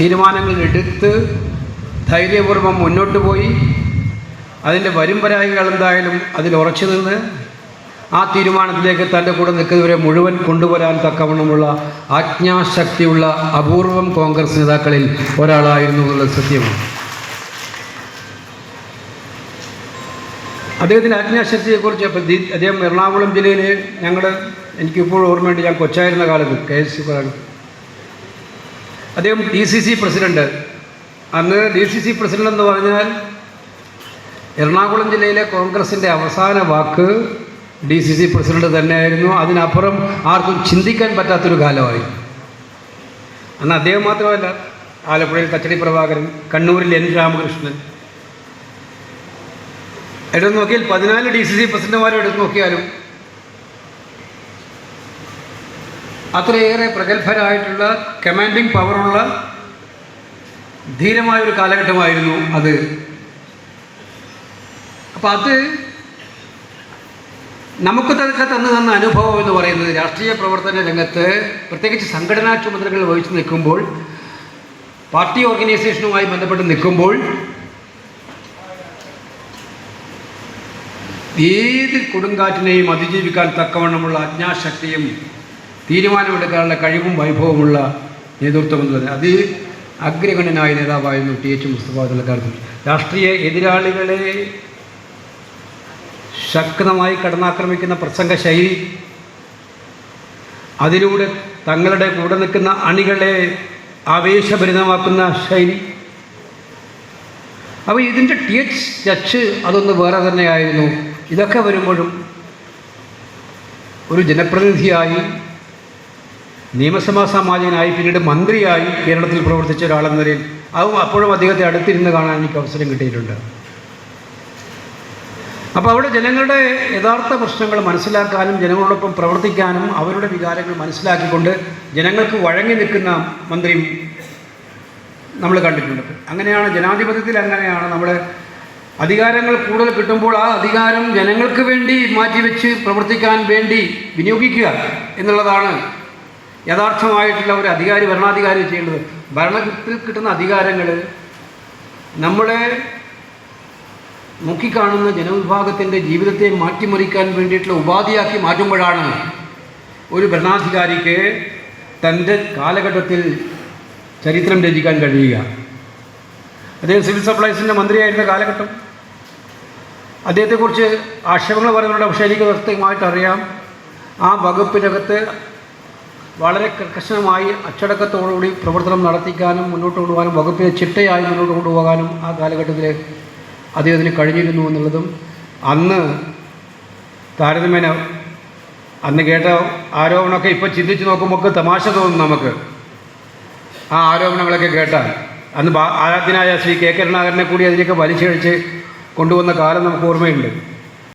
തീരുമാനങ്ങൾ എടുത്ത് ധൈര്യപൂർവം മുന്നോട്ട് പോയി. അതിന്റെ വരുംപരായികൾ എന്തായാലും അതിൽ ഉറച്ചു നിന്ന് ആ തീരുമാനത്തിലേക്ക് തന്റെ കൂടെ നിൽക്കുന്നവരെ മുഴുവൻ കൊണ്ടുവരാൻ തക്കവണ്ണമുള്ള ആജ്ഞാശക്തിയുള്ള അപൂർവം കോൺഗ്രസ് നേതാക്കളിൽ ഒരാളായിരുന്നു എന്നുള്ളത് സത്യമാണ്. അദ്ദേഹത്തിന്റെ ആജ്ഞാശക്തിയെക്കുറിച്ച് അപ്പോൾ അദ്ദേഹം എറണാകുളം ജില്ലയിൽ ഞങ്ങൾ എനിക്കിപ്പോഴും ഓർമ്മയുണ്ട് ഞാൻ കൊച്ചായിരുന്ന കാലത്ത് കെ എസ് അദ്ദേഹം ഡി സി സി പ്രസിഡന്റ് അന്ന് ഡി സി സി പ്രസിഡന്റ് എന്ന് പറഞ്ഞാൽ എറണാകുളം ജില്ലയിലെ കോൺഗ്രസിന്റെ അവസാന വാക്ക് ഡി സി സി പ്രസിഡന്റ് തന്നെയായിരുന്നു. അതിനപ്പുറം ആർക്കും ചിന്തിക്കാൻ പറ്റാത്തൊരു കാലമായി. അന്ന് അദ്ദേഹം മാത്രമല്ല ആലപ്പുഴയിൽ തച്ചടി പ്രഭാകരൻ കണ്ണൂരിൽ എൻ രാമകൃഷ്ണൻ. എടുത്ത് നോക്കിയാൽ പതിനാല് ഡി സി സി പ്രസിഡന്റുമാരെ എടുത്ത് നോക്കിയാലും അത്രയേറെ പ്രഗത്ഭരായിട്ടുള്ള കമാൻഡിങ് പവറുള്ള ധീരമായൊരു കാലഘട്ടമായിരുന്നു അത്. അപ്പം അത് നമുക്ക് തന്നെ തന്നു തന്ന അനുഭവം എന്ന് പറയുന്നത് രാഷ്ട്രീയ പ്രവർത്തന രംഗത്ത് പ്രത്യേകിച്ച് സംഘടനാ ചുമതലകൾ വഹിച്ചു നിൽക്കുമ്പോൾ പാർട്ടി ഓർഗനൈസേഷനുമായി ബന്ധപ്പെട്ട് നിൽക്കുമ്പോൾ ഏത് കൊടുങ്കാറ്റിനെയും അതിജീവിക്കാൻ തക്കവണ്ണമുള്ള അജ്ഞാശക്തിയും തീരുമാനമെടുക്കാനുള്ള കഴിവും വൈഭവമുള്ള നേതൃത്വം എന്നുള്ളത് അത് അഗ്രഗണ്യനായ നേതാവായിരുന്നു ടി എച്ച് മുസ്തഫ തലക്കാലത്ത് രാഷ്ട്രീയ എതിരാളികളെ ശക്തമായി കടന്നാക്രമിക്കുന്ന പ്രസംഗ ശൈലി അതിലൂടെ തങ്ങളുടെ കൂടെ നിൽക്കുന്ന അണികളെ ആവേശഭരിതമാക്കുന്ന ശൈലി. അപ്പോൾ ഇതിന്റെ ടി എച്ച് ടച്ച് അതൊന്ന് വേറെ തന്നെയായിരുന്നു. ഇതൊക്കെ വരുമ്പോഴും ഒരു ജനപ്രതിനിധിയായി നിയമസഭാ സാമാജികനായി പിന്നീട് മന്ത്രിയായി കേരളത്തിൽ പ്രവർത്തിച്ച ഒരാളെന്ന നിലയിൽ അതും അപ്പോഴും അദ്ദേഹത്തെ അടുത്തിരുന്ന് കാണാൻ എനിക്ക് അവസരം കിട്ടിയിട്ടുണ്ട്. അപ്പോൾ അവിടെ ജനങ്ങളുടെ യഥാർത്ഥ പ്രശ്നങ്ങൾ മനസ്സിലാക്കാനും ജനങ്ങളോടൊപ്പം പ്രവർത്തിക്കാനും അവരുടെ വികാരങ്ങൾ മനസ്സിലാക്കിക്കൊണ്ട് ജനങ്ങൾക്ക് വഴങ്ങി നിൽക്കുന്ന മന്ത്രിയും നമ്മൾ കണ്ടിട്ടുണ്ട്. അങ്ങനെയാണ് ജനാധിപത്യത്തിൽ അങ്ങനെയാണ് നമ്മൾ അധികാരങ്ങൾ കൂടുതൽ കിട്ടുമ്പോൾ ആ അധികാരം ജനങ്ങൾക്ക് വേണ്ടി മാറ്റിവെച്ച് പ്രവർത്തിക്കാൻ വേണ്ടി വിനിയോഗിക്കുക എന്നുള്ളതാണ് യഥാർത്ഥമായിട്ടുള്ള ഒരു അധികാരി ഭരണാധികാരി ചെയ്യേണ്ടത്. ഭരണത്തിൽ കിട്ടുന്ന അധികാരങ്ങൾ നമ്മളെ നോക്കിക്കാണുന്ന ജനവിഭാഗത്തിന്റെ ജീവിതത്തെ മാറ്റിമറിക്കാൻ വേണ്ടിയിട്ടുള്ള ഉപാധിയാക്കി മാറ്റുമ്പോഴാണ് ഒരു ഭരണാധികാരിക്ക് തന്റെ കാലഘട്ടത്തിൽ ചരിത്രം രചിക്കാൻ കഴിയുക. അദ്ദേഹം സിവിൽ സപ്ലൈസിന്റെ മന്ത്രിയായിരുന്ന കാലഘട്ടം. അദ്ദേഹത്തെക്കുറിച്ച് ആക്ഷേപങ്ങൾ പറയുന്നുണ്ട്. പക്ഷേ എനിക്ക് വ്യക്തമായിട്ടറിയാം ആ വകുപ്പിനകത്ത് വളരെ കർക്കശമായി അച്ചടക്കത്തോടുകൂടി പ്രവർത്തനം നടത്തിക്കാനും മുന്നോട്ട് കൊണ്ടുപോകാനും വകുപ്പിനെ ചിട്ടയായി മുന്നോട്ട് കൊണ്ടുപോകാനും ആ കാലഘട്ടത്തിൽ അദ്ദേഹത്തിന് കഴിഞ്ഞിരുന്നു എന്നുള്ളതും അന്ന് താരതമ്യേന അന്ന് കേട്ട ആരോപണമൊക്കെ ഇപ്പോൾ ചിന്തിച്ച് നോക്കുമ്പോൾ തമാശ തോന്നും നമുക്ക്. ആ ആരോപണങ്ങളൊക്കെ കേട്ടാൽ അന്ന് ആരാധ്യനായ ശ്രീ കെ കരുണാകരനെ കൂടി അതിലേക്ക് വലിച്ചഴിച്ച് കൊണ്ടുവന്ന കാലം നമുക്ക് ഓർമ്മയുണ്ട്.